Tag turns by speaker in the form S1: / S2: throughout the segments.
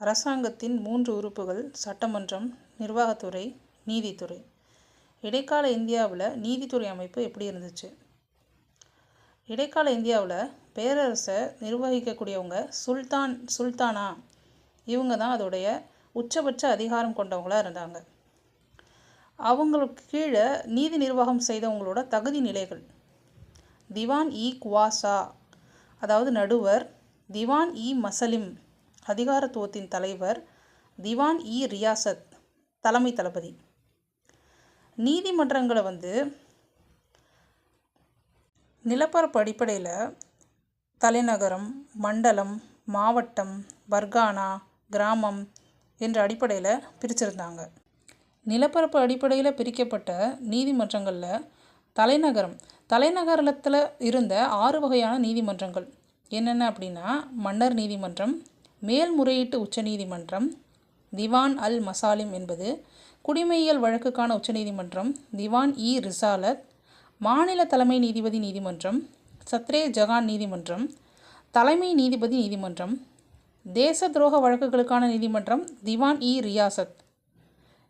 S1: அரசாங்கத்தின் மூன்று உறுப்புகள் சட்டமன்றம் நிர்வாகத்துறை நீதித்துறை. இடைக்கால இந்தியாவில் நீதித்துறை அமைப்பு எப்படி இருந்துச்சு? இடைக்கால இந்தியாவில் பேரரசை நிர்வகிக்கக்கூடியவங்க சுல்தான் சுல்தானா? இவங்க தான் அதோடைய உச்சபட்ச அதிகாரம் கொண்டவங்களாக இருந்தாங்க. அவங்களுக்கு கீழே நீதி நிர்வாகம் செய்தவங்களோட தகுதி நிலைகள். திவான் இ குவாசா அதாவது நடுவர் திவான் இ மசலிம். அதிகாரத்துவத்தின் தலைவர் திவான் இ. ரியாசத் தலைமை தளபதி. நீதிமன்றங்களை வந்து நிலப்பரப்பு அடிப்படையில் தலைநகரம் மண்டலம் மாவட்டம் பர்கானா கிராமம் என்ற அடிப்படையில் பிரிச்சிருந்தாங்க. நிலப்பரப்பு அடிப்படையில் பிரிக்கப்பட்ட நீதிமன்றங்களில் தலைநகரம் தலைநகரத்தில் இருந்த ஆறு வகையான நீதிமன்றங்கள் என்னென்ன அப்படின்னா மன்னர் நீதிமன்றம் மேல்முறையீட்டு உச்சநீதிமன்றம் திவான் அல் மசாலிம் என்பது குடிமையியல் வழக்குக்கான உச்சநீதிமன்றம் திவான் இ ரிசாலத் மாநில தலைமை நீதிபதி நீதிமன்றம் சத்ரே ஜகான் நீதிமன்றம் தலைமை நீதிபதி நீதிமன்றம் தேச துரோக வழக்குகளுக்கான நீதிமன்றம் திவான் இ ரியாசத்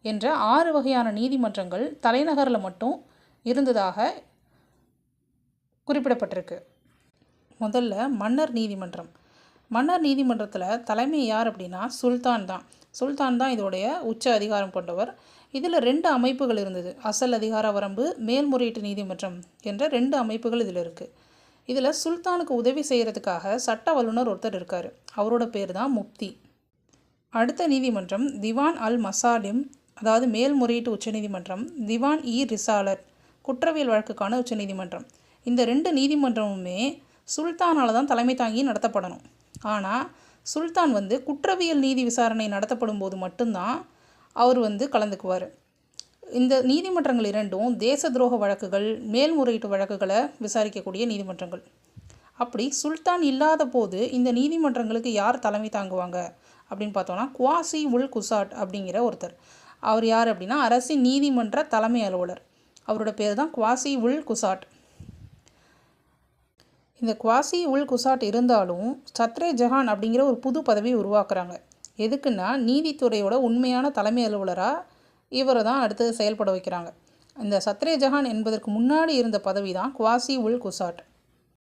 S1: என்ற ஆறு வகையான நீதிமன்றங்கள் தலைநகரில் மட்டும் இருந்ததாக குறிப்பிடப்பட்டிருக்கு. முதல்ல மன்னர் நீதிமன்றம். மன்னர் நீதிமன்றத்தில் தலைமை யார் அப்படின்னா சுல்தான் தான். சுல்தான் தான் இதோடைய உச்ச அதிகாரம் கொண்டவர். இதில் ரெண்டு அமைப்புகள் இருந்தது. அசல் அதிகார வரம்பு மேல்முறையீட்டு நீதிமன்றம் என்ற ரெண்டு அமைப்புகள் இதில் இருக்குது இதில் சுல்தானுக்கு உதவி செய்கிறதுக்காக சட்ட வல்லுநர் ஒருத்தர் இருக்கார். அவரோட பேர் தான் முப்தி. அடுத்த நீதிமன்றம் திவான் அல் மசாலிம் அதாவது மேல்முறையீட்டு உச்சநீதிமன்றம் திவான் இ ரிசாலர் குற்றவியல் வழக்குக்கான உச்சநீதிமன்றம் இந்த ரெண்டு நீதிமன்றமுமே சுல்தானால் தான் தலைமை தாங்கி நடத்தப்படணும். ஆனால் சுல்தான் வந்து குற்றவியல் நீதி விசாரணை நடத்தப்படும் போது மட்டும்தான் அவர் வந்து கலந்துக்குவார். இந்த நீதிமன்றங்கள் இரண்டும் தேச துரோக வழக்குகள் மேல்முறையீட்டு வழக்குகளை விசாரிக்கக்கூடிய நீதிமன்றங்கள். அப்படி சுல்தான் இல்லாத போது இந்த நீதிமன்றங்களுக்கு யார் தலைமை தாங்குவாங்க அப்படின்னு பார்த்தோன்னா குவாசி உல் குசாட் அப்படிங்கிற ஒருத்தர். அவர் யார் அப்படின்னா அரசின் நீதிமன்ற தலைமை அலுவலர். அவரோட பேர் தான் குவாசி உல் குசாட். இந்த குவாசி உல் குசாட் இருந்தாலும் சத்ரே ஜஹான் அப்படிங்கிற ஒரு புது பதவி உருவாக்குறாங்க. எதுக்குன்னா நீதித்துறையோட உண்மையான தலைமை அலுவலராக இவரை தான் அடுத்து செயல்பட வைக்கிறாங்க. இந்த சத்ரே ஜஹான் என்பதற்கு முன்னாடி இருந்த பதவி தான் குவாசி உல் குசாட்.